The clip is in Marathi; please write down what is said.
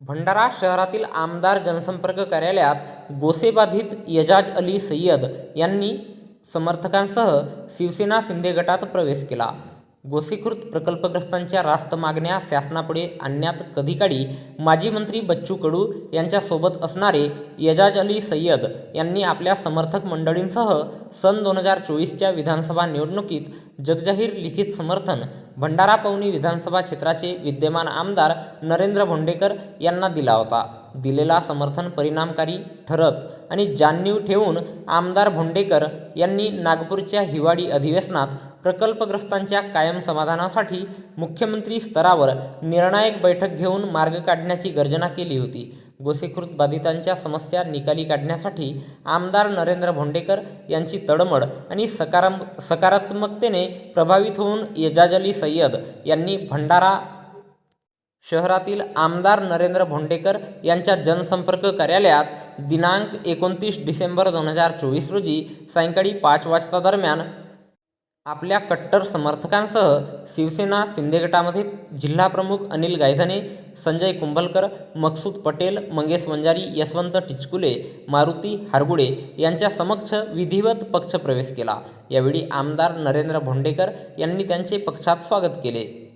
भंडारा शहरातील आमदार जनसंपर्क कार्यालयात गोसेबाधित यजाज अली सय्यद यांनी समर्थकांसह शिवसेना शिंदे गटात प्रवेश केला. गोसेखुर्द प्रकल्पग्रस्तांच्या रास्त मागण्या शासनापुढे आणण्यात कधीकाळी माजी मंत्री बच्चू कडू यांच्यासोबत असणारे यजाज अली सय्यद यांनी आपल्या समर्थक मंडळींसह सन दोन हजार चोवीसच्या विधानसभा निवडणुकीत जगजाहीर लिखित समर्थन भंडारा पवनी विधानसभा क्षेत्राचे विद्यमान आमदार नरेंद्र भोंडेकर यांना दिला होता. दिलेला समर्थन परिणामकारी ठरत आणि जाणीव ठेवून आमदार भोंडेकर यांनी नागपूरच्या हिवाळी अधिवेशनात प्रकल्पग्रस्तांच्या कायम समाधानासाठी मुख्यमंत्री स्तरावर निर्णायक बैठक घेऊन मार्ग काढण्याची गर्जना केली होती. गोसेखुर्द बाधितांच्या समस्या निकाली काढण्यासाठी आमदार नरेंद्र भोंडेकर यांची तडमड आणि सकारम सकारात्मकतेने प्रभावित होऊन एजाज अली सय्यद यांनी भंडारा शहरातील आमदार नरेंद्र भोंडेकर यांच्या जनसंपर्क कार्यालयात दिनांक एकोणतीस डिसेंबर दोन हजार चोवीस रोजी सायंकाळी पाच वाजता दरम्यान आपल्या कट्टर समर्थकांसह शिवसेना शिंदे गटामध्ये जिल्हाप्रमुख अनिल गायधने संजय कुंभलकर मकसूद पटेल मंगेश वंजारी यशवंत टिचकुले मारुती हारगुडे यांच्या समक्ष विधिवत पक्षप्रवेश केला. यावेळी आमदार नरेंद्र भोंडेकर यांनी त्यांचे पक्षात स्वागत केले.